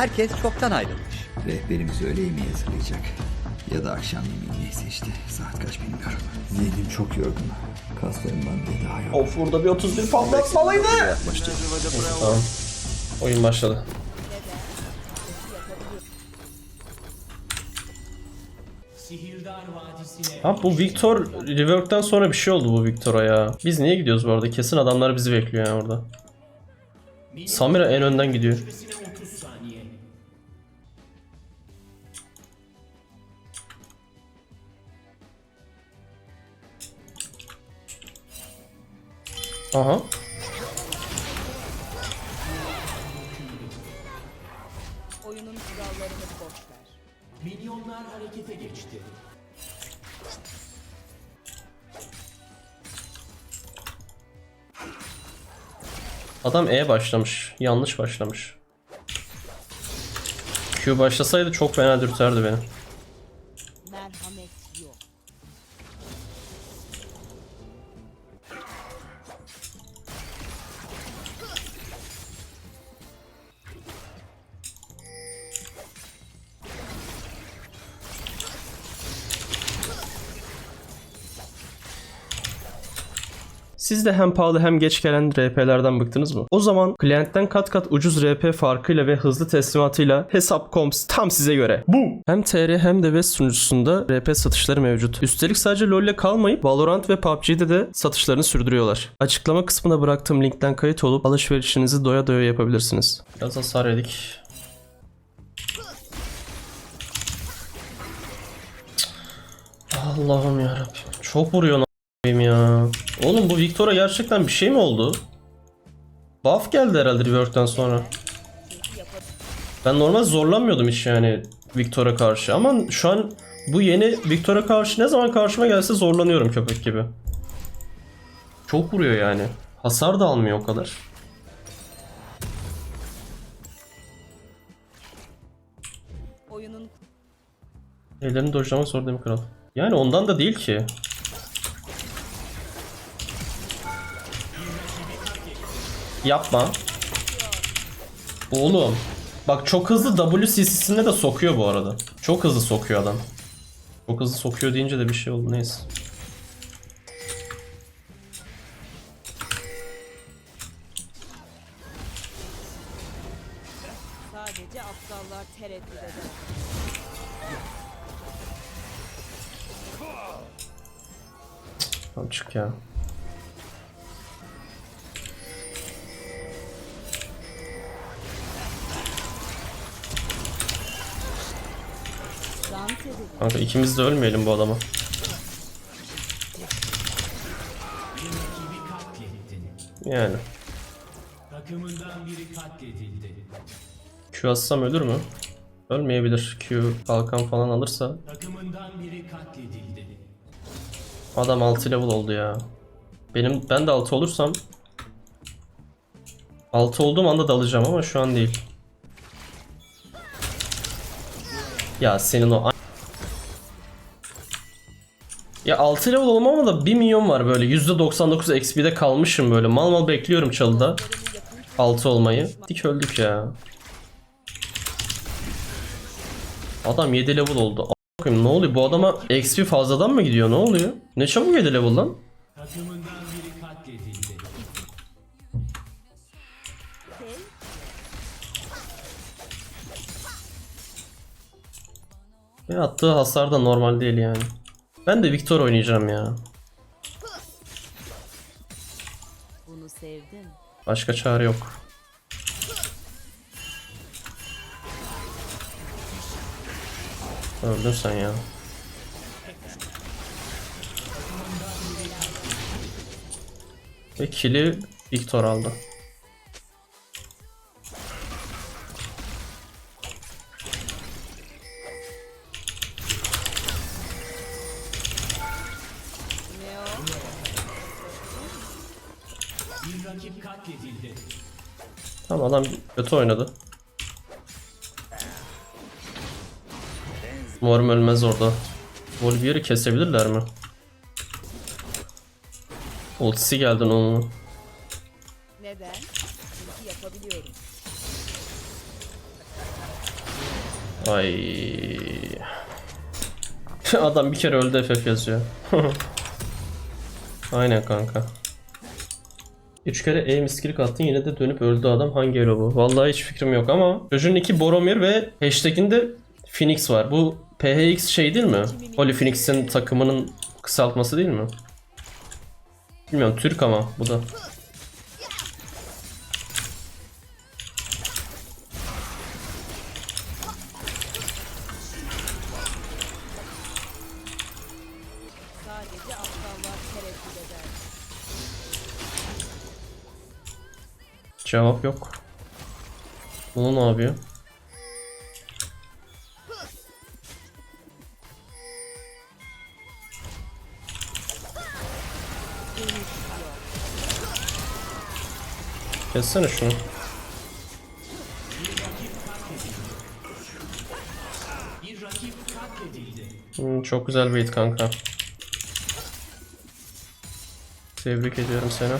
Herkes çoktan ayrılmış. Rehberimiz öğle yemeği hazırlayacak. Ya da akşam yemeği neyse işte. Saat kaç bilmiyorum. Zihnim çok yorgun. Kaslarımdan bile daha yorgun. Of burada bir 31 patlatmalıydı. Tamam. Oyun başladı. Abi bu Victor rework'ten sonra bir şey oldu bu Victor'a ya. Biz niye gidiyoruz bu arada? Kesin adamlar bizi bekliyor yani orada. Samira en önden gidiyor. Aha. Oyunun kurallarını boş ver. Milyonlar harekete geçti. Adam E başlamış. Yanlış başlamış. Q başlasaydı çok fena dürterdi beni. Siz de hem pahalı hem geç gelen RP'lerden bıktınız mı? O zaman klientten kat kat ucuz RP farkıyla ve hızlı teslimatıyla Hesap.coms tam size göre. Bu! Hem TR hem de West sunucusunda RP satışları mevcut. Üstelik sadece LoL'le kalmayıp Valorant ve PUBG'de de satışlarını sürdürüyorlar. Açıklama kısmına bıraktığım linkten kayıt olup alışverişinizi doya doya yapabilirsiniz. Biraz hasar yedik. Allah'ım yarabbim. Çok vuruyor lan ya. Oğlum bu Victor'a gerçekten bir şey mi oldu? Buff geldi herhalde Rework'ten sonra. Ben normal zorlanmıyordum hiç yani Victor'a karşı ama şu an bu yeni Victor'a karşı ne zaman karşıma gelse zorlanıyorum köpek gibi. Çok vuruyor yani. Hasar da almıyor o kadar. Oyunun Ellerini dojlamak zor değil mi kral? Yani ondan da değil ki. Yapma. Oğlum. Bak çok hızlı W CC'sinde de sokuyor bu arada. Çok hızlı sokuyor adam. Çok hızlı sokuyor deyince de bir şey oldu neyse. İkimiz de ölmeyelim bu adama. Yani. Takımından biri katledildi. Q atsam ölür mü? Ölmeyebilir. Q kalkan falan alırsa. Takımından biri katledildi. Adam 6 level oldu ya. Benim ben de 6 olursam 6 olduğum anda dalacağım ama şu an değil. Ya senin o Ya 6 level olmama da 1 milyon var böyle %99 XP'de kalmışım böyle mal mal bekliyorum çalıda 6 olmayı. Dik öldük ya. Adam 7 level oldu. Koyayım, ne oluyor? Bu adama XP fazladan mı gidiyor? Ne oluyor? Ne çabuk 7 level lan? Ve attığı hasar da normal değil yani. Ben de Victor oynayacağım ya. Bunu sevdim. Başka çare yok. Öldün sen ya. Ve kill'i Victor aldı. Adam kötü oynadı. Umarım ölmez orada. Wolvier'i kesebilirler mi? Ultisi geldi onun. Neden? Çünkü yapabiliyorum. Ay. Adam bir kere öldü FF yazıyor. Aynen kanka. Üç kere aim skill attın yine de dönüp öldü adam. Hangi elo bu? Vallahi hiç fikrim yok ama çocuğun iki Boromir ve hashtaginde Phoenix var. Bu PHX şey değil mi? Holy Phoenix'in takımının kısaltması değil mi? Bilmiyorum Türk ama bu da. Cevap yok. Bunu ne yapıyor? Kessene şunu. Bir. Hmm, çok güzel bait kanka. Tebrik ediyorum seni.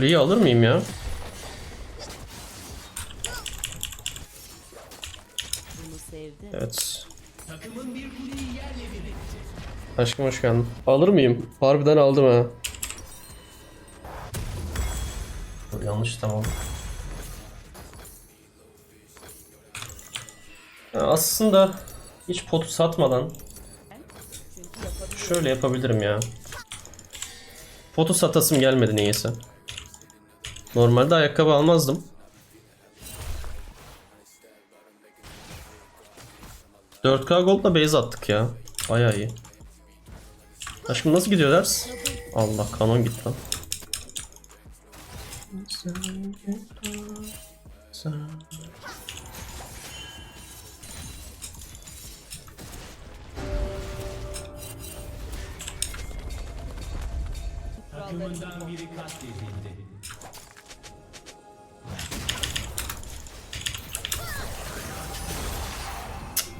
Kuleyi alır mıyım ya? Evet. Aşkım hoş geldin. Alır mıyım? Harbiden aldım ha. Yanlış tamam. Aslında hiç potu satmadan şöyle yapabilirim ya. Potu satasım gelmedi niyeyse. Normalde ayakkabı almazdım. ...4K Gold'la base attık ya. Bayağı iyi. Aşkım nasıl gidiyor ders? Allah kanon gitti lan. Takımından biri katledildi.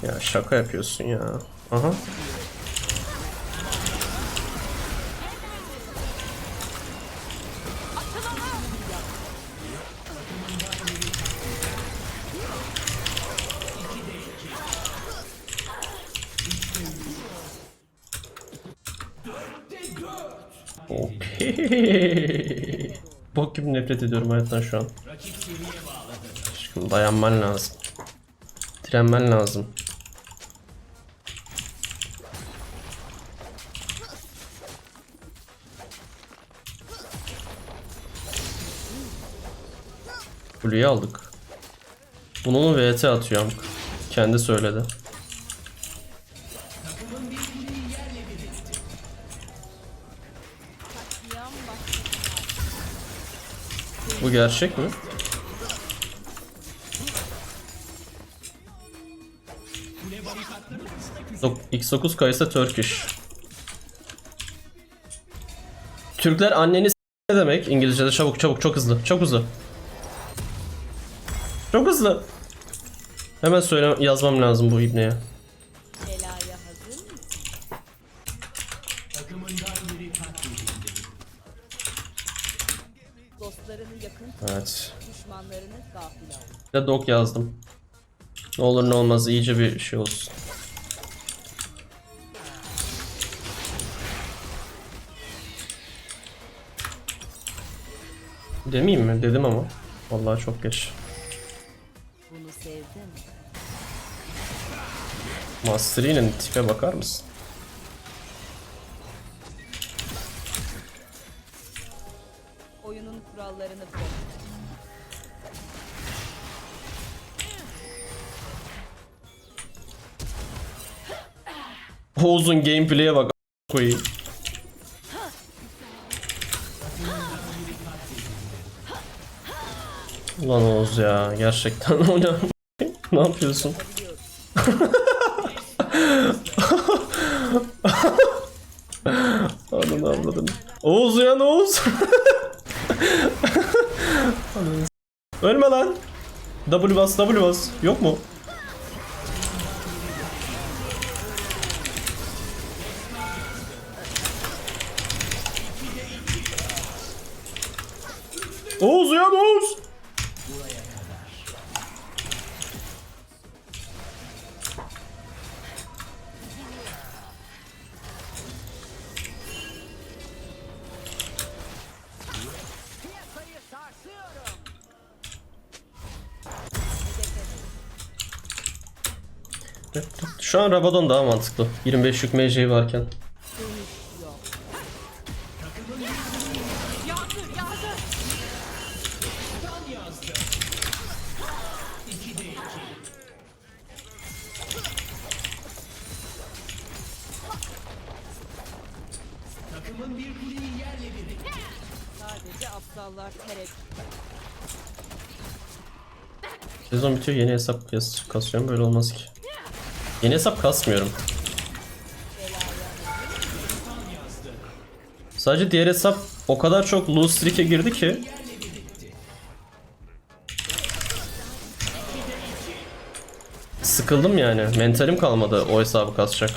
Ya şaka yapıyorsun ya. Aha. Bok gibi nefret ediyorum hayattan şu an. Aşkım dayanman lazım. Direnmen lazım. Kuleyi aldık. Bunu VT atıyor. Kendi söyledi. Bu gerçek mi? Dok- X9 Kaysa Turkish. Türkler anneni ne demek? İngilizce'de çabuk çabuk çok hızlı. Çok hızlı. Çok hızlı. Hemen söyle yazmam lazım bu ibneye. Evet. düşmanlarını gafil al. Bir de dok yazdım. Ne olur ne olmaz iyice bir şey olsun. Demeyeyim mi? Dedim ama. Vallahi çok geç. Master'inin tipe bakar mısın? Oyunun kurallarını bul. Oğuz'un gameplay'e bak koyayım. Ulan Oğuz ya gerçekten ne yapıyorsun? Ananı avradını. Oğuz uyan Oğuz. Ölme lan. W bas W bas. Yok mu? Oğuz uyan Oğuz. Şu an Rabadon daha mantıklı. 25 yük MC varken. Sezon bitiyor yeni hesap kas kasıyorum böyle olmaz ki. Yeni hesap kasmıyorum. Sadece diğer hesap o kadar çok lose streak'e girdi ki Sıkıldım yani. Mentalim kalmadı o hesabı kasacak.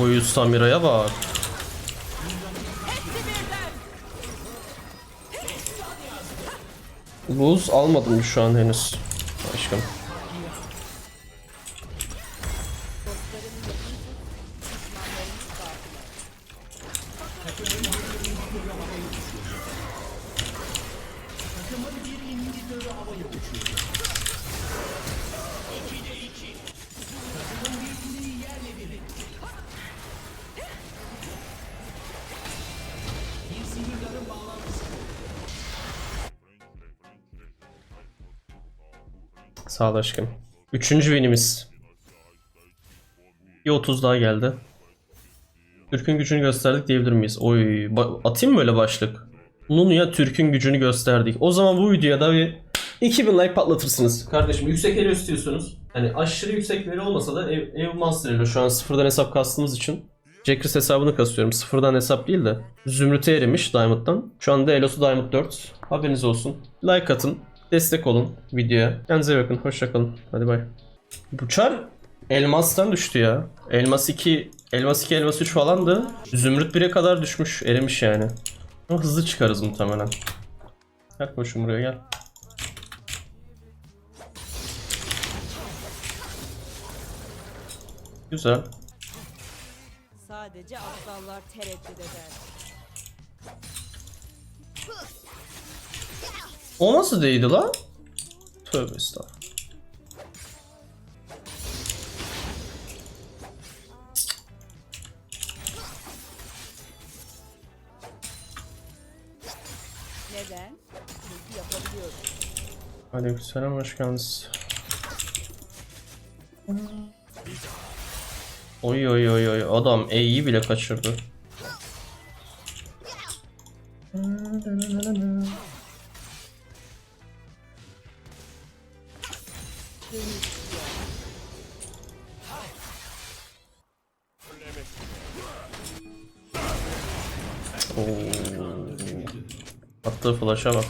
Oy Samira'ya bak. Lose almadım şu an henüz. Sağ ol aşkım. Üçüncü winimiz. Bir 30 daha geldi. Türk'ün gücünü gösterdik diyebilir miyiz? Oy, atayım mı öyle başlık? Nunu'ya Türk'ün gücünü gösterdik. O zaman bu videoda bir 2000 like patlatırsınız. Kardeşim yüksek elo istiyorsunuz. Hani aşırı yüksek veri olmasa da ev, ev master elo. Şu an sıfırdan hesap kastığımız için. Jackers hesabını kasıyorum. Sıfırdan hesap değil de. Zümrüt'e erimiş Diamond'dan. Şu anda elosu Diamond 4. Haberiniz olsun. Like atın. Destek olun videoya. Kendinize bakın. Hoşçakalın. Hadi bay. Buçar elmastan düştü ya. Elmas 2, elmas 2, elmas 3 falandı. Zümrüt 1'e kadar düşmüş. Erimiş yani. Ama hızlı çıkarız muhtemelen. Gel koşun buraya gel. Güzel. Sadece aptallar tereddüt eder. O nasıl değdi la? Tövbe estağfurullah. Neden? Çünkü yapabiliyorum. Aleykümselam hoş geldiniz. Oy oy oy oy adam E'yi bile kaçırdı. Oo. Attığı flash'a bak.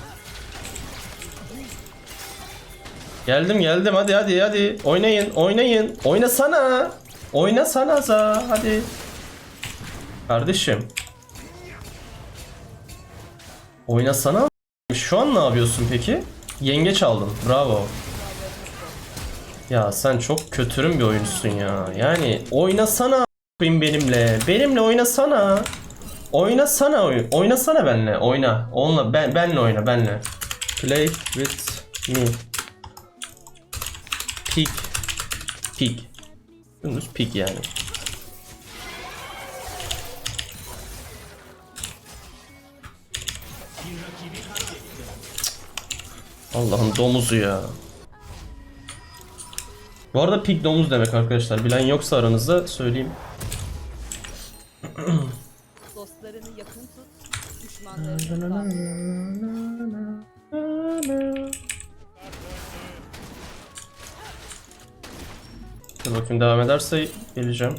Geldim geldim hadi hadi hadi. Oynayın oynayın. Oynasana. Oynasana za hadi. Kardeşim. Oynasana. Şu an ne yapıyorsun peki? Yengeç aldın. Bravo. Ya sen çok kötürüm bir oyuncusun ya. Yani oynasana benimle. Benimle oynasana. Oynasana oyun. Oynasana benle. Oyna. Onunla ben benle oyna benle. Play with me. Pig. Pig. Dümdüz pig yani. Allah'ın domuzu ya. Bu arada pig domuz demek arkadaşlar. Bilen yoksa aranızda söyleyeyim. Dostlarını yakın tut. Düşmanlarını Dur bakayım devam ederse geleceğim.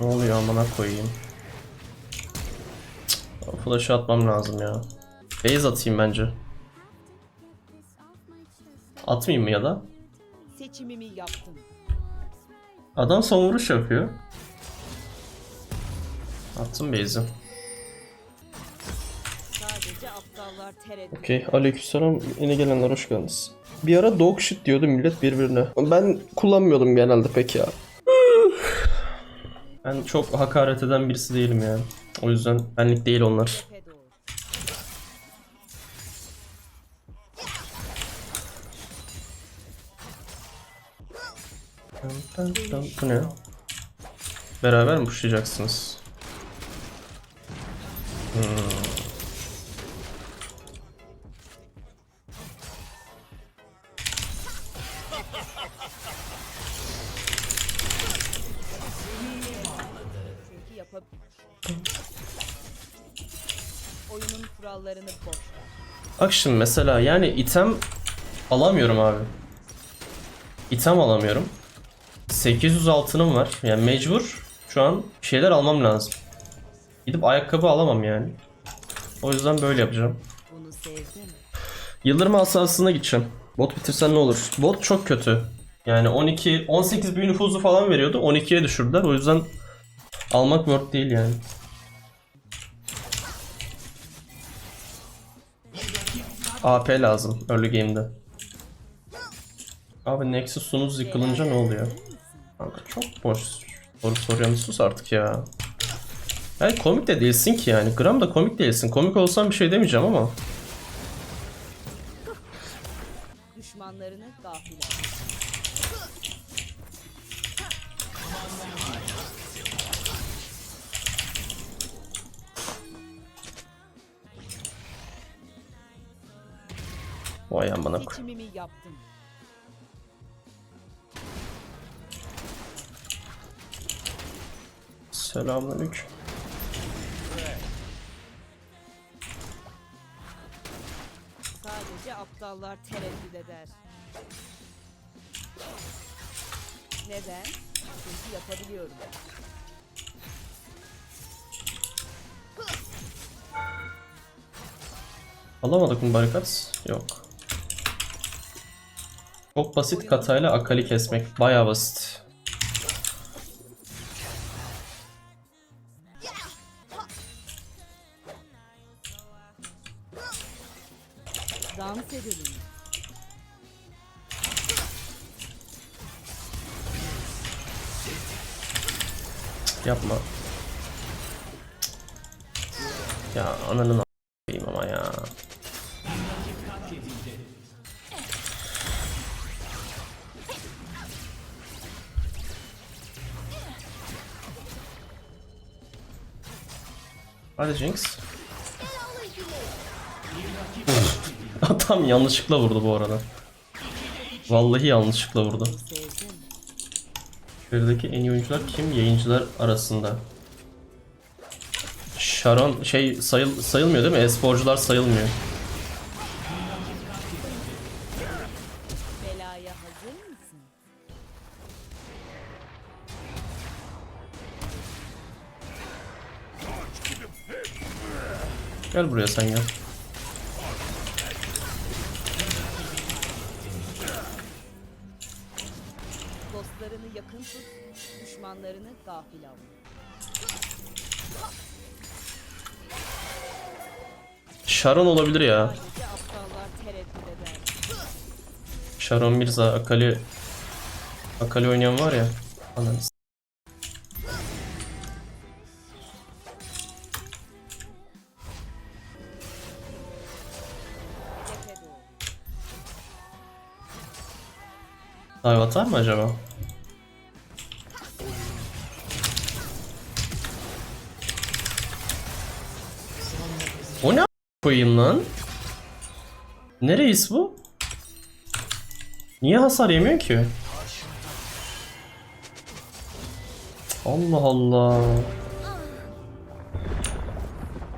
Ne oluyor amına koyayım. Flash'ı atmam lazım ya. Base atayım bence. Atmayayım mı ya da? Seçimimi yaptım. Adam son vuruş yapıyor. Attım base'i. Okey. Aleykümselam. Yeni gelenler hoş geldiniz. Bir ara dog shit diyordu millet birbirine. Ben kullanmıyordum genelde pek ya. Ben çok hakaret eden birisi değilim yani. O yüzden benlik değil onlar. Bu ne? Beraber mi pushlayacaksınız? Çünkü Kurallarını boş ver. Bak şimdi mesela yani item alamıyorum abi. İtem alamıyorum. 800 altınım var. Yani mecbur şu an bir şeyler almam lazım. Gidip ayakkabı alamam yani. O yüzden böyle yapacağım. Bunu sevdim. Yıldırım asasına gideceğim. Bot bitirsen ne olur? Bot çok kötü. Yani 12, 18 büyü nüfuzu falan veriyordu. 12'ye düşürdüler. O yüzden almak worth değil yani. AP lazım early game'de. Abi Nexus'unuz yıkılınca ne oluyor? Kanka çok boş soru soruyorsun sus artık ya. Yani komik de değilsin ki yani. Gram da komik değilsin. Komik olsan bir şey demeyeceğim ama. Seçimimi yaptım. Selamünaleyküm. Sadece aptallar tereddüt eder. Neden? Çünkü yapabiliyorum. Alamadık mı barikat? Yok. Çok basit katayla akali kesmek. Bayağı basit. Hadi Jinx. Adam yanlışlıkla vurdu bu arada. Vallahi yanlışlıkla vurdu. Şuradaki en iyi oyuncular kim? Yayıncılar arasında. Sharon şey sayıl sayılmıyor değil mi? E-sporcular sayılmıyor. Gel buraya sen gel. Dostlarını yakın tut. Düşmanlarını gafil al. Sharon olabilir ya. Sadece aptallar tereddüt eder. Sharon Mirza, Akali Akali oynayan var ya. Ananı Dive atar mı acaba? O ne koyayım lan? Ne reis bu? Niye hasar yemiyor ki? Allah Allah.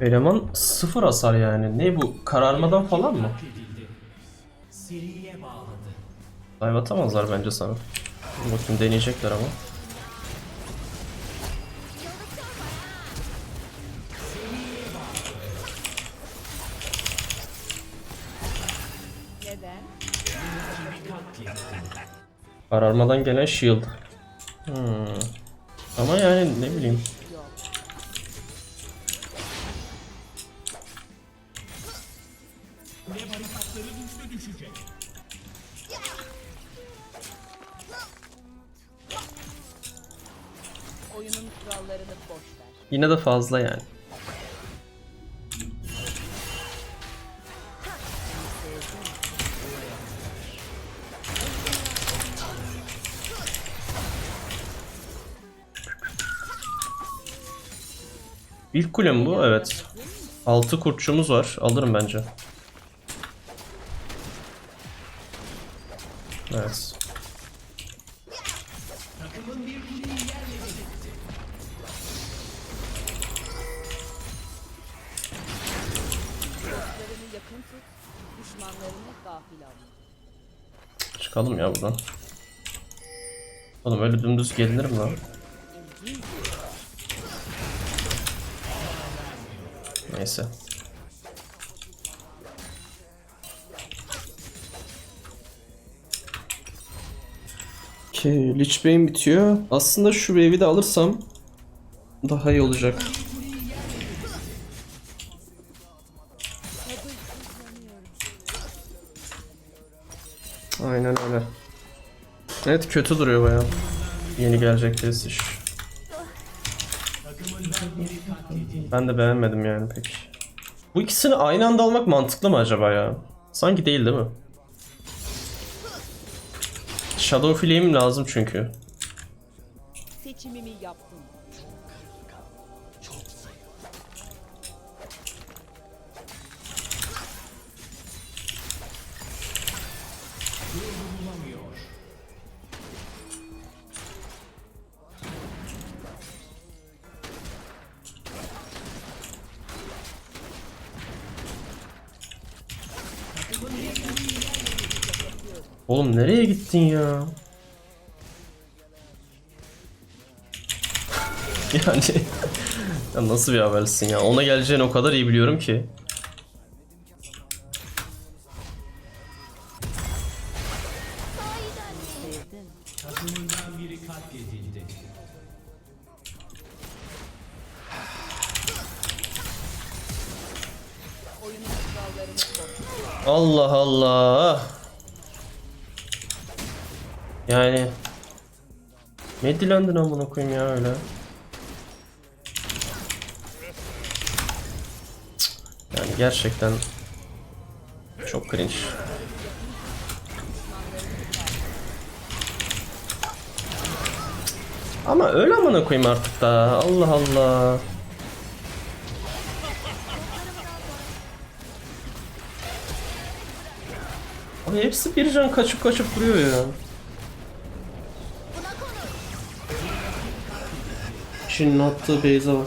Eleman sıfır hasar yani. Ne bu? Kararmadan falan mı? Seriye bağladı. Dive atamazlar bence sana. Bakayım deneyecekler ama. Kararmadan gelen shield. Hmm. Ama yani ne bileyim. Yine de fazla yani. İlk kulem bu evet. Altı kurtçumuz var. Alırım bence. Evet. Çıkalım ya buradan. Oğlum öyle dümdüz gelinir mi lan? Neyse. Okay, Lich Bane bitiyor. Aslında şu wave'i de alırsam daha iyi olacak. Aynen öyle. Evet kötü duruyor baya. Yeni gelecek test iş. Ben de beğenmedim yani pek. Bu ikisini aynı anda almak mantıklı mı acaba ya? Sanki değil değil mi? Shadow Flame lazım çünkü. Seçimimi yaptım. Oğlum nereye gittin ya? yani ya nasıl bir habersin ya? Ona geleceğini o kadar iyi biliyorum ki. Ne dilendin amına koyayım ya öyle. Yani gerçekten çok cringe. Ama öyle amına koyayım artık da. Allah Allah. Abi hepsi bir can kaçıp kaçıp duruyor ya. Şimdi attığı base'e bak.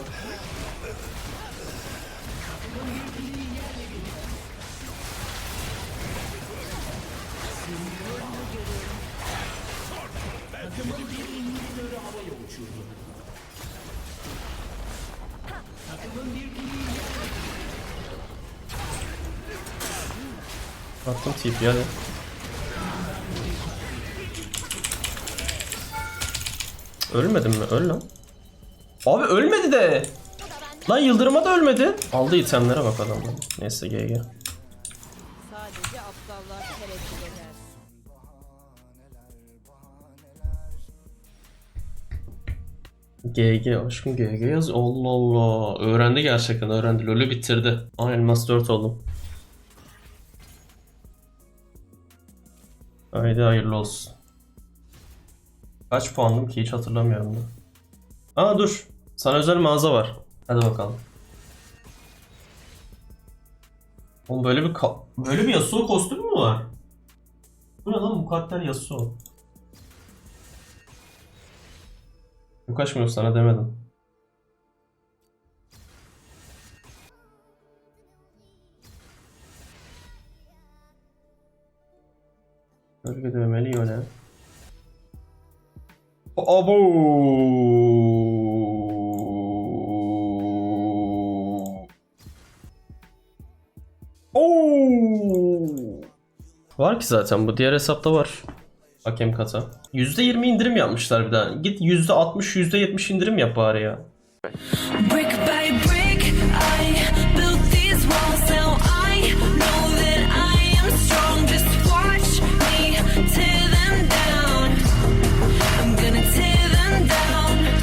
Attım TP hadi. Ölmedim mi? Öl lan. Abi ölmedi de. Lan yıldırıma da ölmedi. Aldı itemlere bak adamın. Neyse GG. Sadece aptallar tereddüt eder. GG aşkım GG yaz. Allah Allah. Öğrendi gerçekten öğrendi. LoL'ü bitirdi. Aa elmas 4 oldum. Haydi hayırlı olsun. Kaç puandım ki hiç hatırlamıyorum da. Aa dur. Sana özel mağaza var. Hadi bakalım. Oğlum böyle bir böyle bir Yasuo kostümü mü var? Bu ne lan mukadder Yasuo? Yok açmıyor sana demedim. Gölge dövmeli yöne. Abo. Oo. Var ki zaten bu diğer hesapta var. Hakem kata. %20 indirim yapmışlar bir daha. Git %60 %70 indirim yap bari ya. Brick by